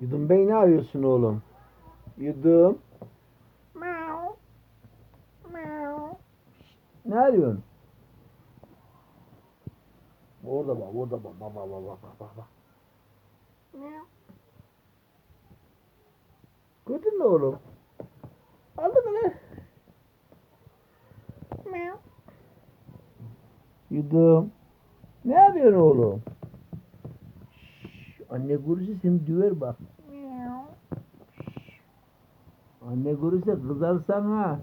Yudum Bey ne arıyorsun oğlum? Yudum. Meow. Meow. Ne arıyorsun? Orada bak, orada bak, bak, bak, bak, bak, bak, bak. Gördün mü oğlum? Aldın mı lan? Yudum. Ne yapıyorsun oğlum? Anne görürse seni döver bak. Anne görürse kızarsan ha.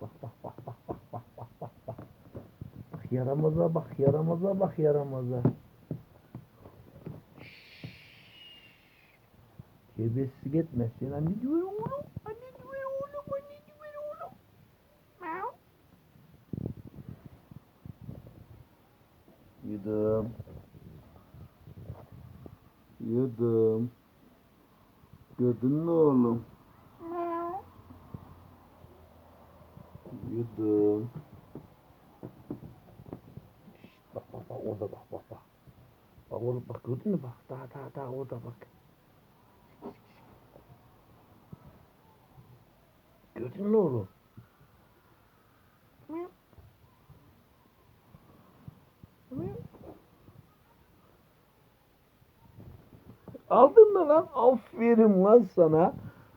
Bak bak bak bak bak bak bak bak bak. Bak yaramaza bak yaramaza bak yaramaza. Terbiyesizlik etme. Sen anne döver oğlum. Anne döver oğlum. Anne döver oğlum. Yudum. Yudum. Gördün mü oğlum? Yudum. Şşt, bak bak bak orada bak bak bak. Bak orada bak gördün mü bak daha daha daha orada bak. Gördün mü oğlum? Meow. Meow. Aldın mı lan? Aferin lan sana.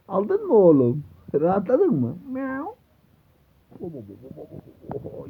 Aldın mı oğlum? Rahatladın mı? Meow. Oh,